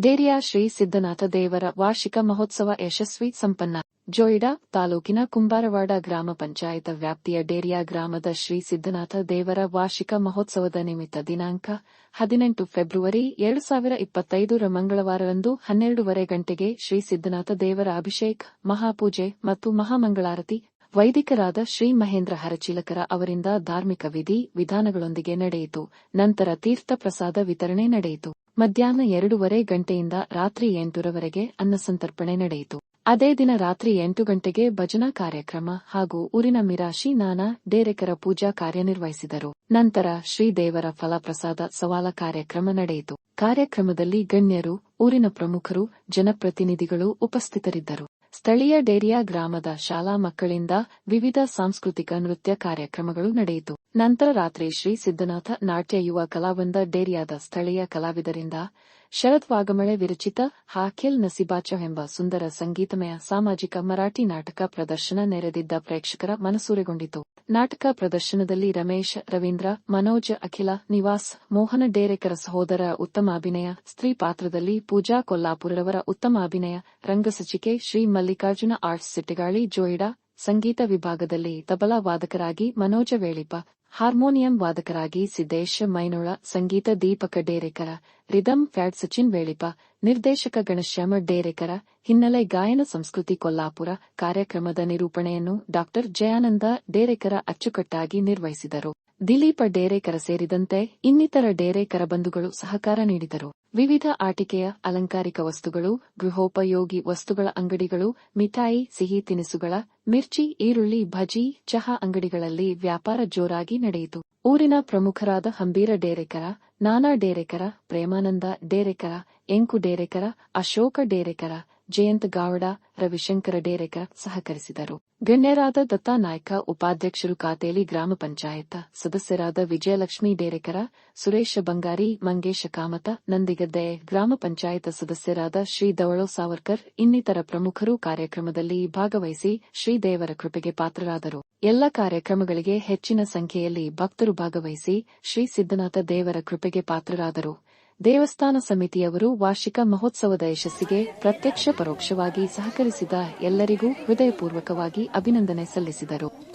ಡೇರಿಯ ಶ್ರೀ ಸಿದ್ದನಾಥ ದೇವರ ವಾರ್ಷಿಕ ಮಹೋತ್ಸವ ಯಶಸ್ವಿ ಸಂಪನ್ನ. ಜೋಯಿಡಾ ತಾಲೂಕಿನ ಕುಂಬಾರವಾಡ ಗ್ರಾಮ ಪಂಚಾಯತ ವ್ಯಾಪ್ತಿಯ ಡೇರಿಯಾ ಗ್ರಾಮದ ಶ್ರೀ ಸಿದ್ದನಾಥ ದೇವರ ವಾರ್ಷಿಕ ಮಹೋತ್ಸವದ ನಿಮಿತ್ತ ದಿನಾಂಕ ಹದಿನೆಂಟು ಫೆಬ್ರವರಿ ಎರಡು ಸಾವಿರ ಇಪ್ಪತ್ತೈದರ ಮಂಗಳವಾರದಂದು ಹನ್ನೆರಡೂವರೆ ಗಂಟೆಗೆ ಶ್ರೀ ಸಿದ್ದನಾಥ ದೇವರ ಅಭಿಷೇಕ್, ಮಹಾಪೂಜೆ ಮತ್ತು ಮಹಾಮಂಗಳಾರತಿ ವೈದಿಕರಾದ ಶ್ರೀ ಮಹೇಂದ್ರ ಹರಚೀಲಕರ ಅವರಿಂದ ಧಾರ್ಮಿಕ ವಿಧಿ ವಿಧಾನಗಳೊಂದಿಗೆ ನಡೆಯಿತು. ನಂತರ ತೀರ್ಥ ಪ್ರಸಾದ ವಿತರಣೆ ನಡೆಯಿತು. ಮಧ್ಯಾಹ್ನ ಎರಡೂವರೆ ಗಂಟೆಯಿಂದ ರಾತ್ರಿ ಎಂಟರವರೆಗೆ ಅನ್ನಸಂತರ್ಪಣೆ ನಡೆಯಿತು. ಅದೇ ದಿನ ರಾತ್ರಿ ಎಂಟು ಗಂಟೆಗೆ ಭಜನಾ ಕಾರ್ಯಕ್ರಮ ಹಾಗೂ ಊರಿನ ಮಿರಾಶಿ ನಾನಾ ಡೇರೆಕರ ಪೂಜಾ ಕಾರ್ಯನಿರ್ವಹಿಸಿದರು. ನಂತರ ಶ್ರೀದೇವರ ಫಲಪ್ರಸಾದ ಸವಾಲ ಕಾರ್ಯಕ್ರಮ ನಡೆಯಿತು. ಕಾರ್ಯಕ್ರಮದಲ್ಲಿ ಗಣ್ಯರು, ಊರಿನ ಪ್ರಮುಖರು, ಜನಪ್ರತಿನಿಧಿಗಳು ಉಪಸ್ಥಿತರಿದ್ದರು. ಸ್ಥಳೀಯ ಡೇರಿಯಾ ಗ್ರಾಮದ ಶಾಲಾ ಮಕ್ಕಳಿಂದ ವಿವಿಧ ಸಾಂಸ್ಕೃತಿಕ ನೃತ್ಯ ಕಾರ್ಯಕ್ರಮಗಳು ನಡೆಯಿತು. ನಂತರ ರಾತ್ರಿ ಶ್ರೀ ಸಿದ್ದನಾಥ ನಾಟ್ಯ ಯುವ ಕಲಾವೃಂದ ಡೇರಿಯಾದ ಸ್ಥಳೀಯ ಕಲಾವಿದರಿಂದ ಶರತ್ ವಾಗಮಳೆ ವಿರಚಿತ ಹಾಖೆಲ್ ನಸಿಬಾಚ ಎಂಬ ಸುಂದರ ಸಂಗೀತಮಯ ಸಾಮಾಜಿಕ ಮರಾಠಿ ನಾಟಕ ಪ್ರದರ್ಶನ ನೆರೆದಿದ್ದ ಪ್ರೇಕ್ಷಕರ ಮನಸೂರೆಗೊಂಡಿತು. ನಾಟಕ ಪ್ರದರ್ಶನದಲ್ಲಿ ರಮೇಶ್, ರವೀಂದ್ರ, ಮನೋಜ್, ಅಖಿಲ, ನಿವಾಸ್, ಮೋಹನ ಡೇರೆಕರ ಸಹೋದರ ಉತ್ತಮ ಅಭಿನಯ, ಸ್ತ್ರೀ ಪಾತ್ರದಲ್ಲಿ ಪೂಜಾ ಕೊಲ್ಲಾಪುರರವರ ಉತ್ತಮ ಅಭಿನಯ, ರಂಗಸಚಿಕೆ ಶ್ರೀ ಮಲ್ಲಿಕಾರ್ಜುನ ಆರ್ಟ್ಸ್ ಸಿಟ್ಟಿಗಾಳಿ ಜೋಯಿಡಾ, ಸಂಗೀತ ವಿಭಾಗದಲ್ಲಿ ತಬಲಾ ವಾದಕರಾಗಿ ಮನೋಜ ವೇಳಿಪ ಹಾರ್ಮೋನಿಯಂ ವಾದಕರಾಗಿ ಸಿದ್ದೇಶ ಮೈನೋಳ, ಸಂಗೀತ ದೀಪಕ ಡೇರೆಕರ, ರಿದಮ್ ಫ್ಯಾಡ್ ಸಚಿನ್ ವೇಳಿಪ, ನಿರ್ದೇಶಕ ಗಣಶ್ಯಾಮ ಡೇರೆಕರ, ಹಿನ್ನೆಲೆ ಗಾಯನ ಸಂಸ್ಕೃತಿ ಕೊಲ್ಲಾಪುರ, ಕಾರ್ಯಕ್ರಮದ ನಿರೂಪಣೆಯನ್ನು ಡಾ. ಜಯಾನಂದ ಡೇರೆಕರ ಅಚ್ಚುಕಟ್ಟಾಗಿ ನಿರ್ವಹಿಸಿದರು. ದಿಲೀಪ ಡೇರೆಕರ ಸೇರಿದಂತೆ ಇನ್ನಿತರ ಡೇರೆಕರ ಬಂಧುಗಳು ಸಹಕಾರ ನೀಡಿದರು. ವಿವಿಧ ಆಟಿಕೆಯ ಅಲಂಕಾರಿಕ ವಸ್ತುಗಳು, ಗೃಹೋಪಯೋಗಿ ವಸ್ತುಗಳ ಅಂಗಡಿಗಳು, ಮಿಠಾಯಿ, ಸಿಹಿ ತಿನಿಸುಗಳ, ಮಿರ್ಚಿ, ಈರುಳ್ಳಿ, ಭಜಿ, ಚಹಾ ಅಂಗಡಿಗಳಲ್ಲಿ ವ್ಯಾಪಾರ ಜೋರಾಗಿ ನಡೆಯಿತು. ಊರಿನ ಪ್ರಮುಖರಾದ ಹಂಬೀರ ಡೇರೆಕರ, ನಾನಾ ಡೇರೆಕರ, ಪ್ರೇಮಾನಂದ ಡೇರೆಕರ, ಎಂಕು ಡೇರೆಕರ, ಅಶೋಕ ಡೇರೆಕರ ಜಯಂತ್ ಗಾವಡ ರವಿಶಂಕರ ಡೇರೆಕರ್ ಸಹಕರಿಸಿದರು. ಗಣ್ಯರಾದ ದತ್ತಾ ನಾಯ್ಕ, ಉಪಾಧ್ಯಕ್ಷರು ಖಾತೆಯಲ್ಲಿ ಗ್ರಾಮ ಪಂಚಾಯತ ಸದಸ್ಯರಾದ ವಿಜಯಲಕ್ಷ್ಮಿ ಡೇರೆಕರ, ಸುರೇಶ ಬಂಗಾರಿ, ಮಂಗೇಶ ಕಾಮತ, ನಂದಿಗದ್ದೆ ಗ್ರಾಮ ಪಂಚಾಯತ ಸದಸ್ಯರಾದ ಶ್ರೀ ದವಳೋ ಸಾವರ್ಕರ್ ಇನ್ನಿತರ ಪ್ರಮುಖರು ಕಾರ್ಯಕ್ರಮದಲ್ಲಿ ಭಾಗವಹಿಸಿ ಶ್ರೀದೇವರ ಕೃಪೆಗೆ ಪಾತ್ರರಾದರು. ಎಲ್ಲ ಕಾರ್ಯಕ್ರಮಗಳಿಗೆ ಹೆಚ್ಚಿನ ಸಂಖ್ಯೆಯಲ್ಲಿ ಭಕ್ತರು ಭಾಗವಹಿಸಿ ಶ್ರೀ ಸಿದ್ದನಾಥ ದೇವರ ಕೃಪೆಗೆ ಪಾತ್ರರಾದರು. ದೇವಸ್ಥಾನ ಸಮಿತಿಯವರು ವಾರ್ಷಿಕ ಮಹೋತ್ಸವದ ಯಶಸ್ಸಿಗೆ ಪ್ರತ್ಯಕ್ಷ ಪರೋಕ್ಷವಾಗಿ ಸಹಕರಿಸಿದ ಎಲ್ಲರಿಗೂ ಹೃದಯಪೂರ್ವಕವಾಗಿ ಅಭಿನಂದನೆ ಸಲ್ಲಿಸಿದರು.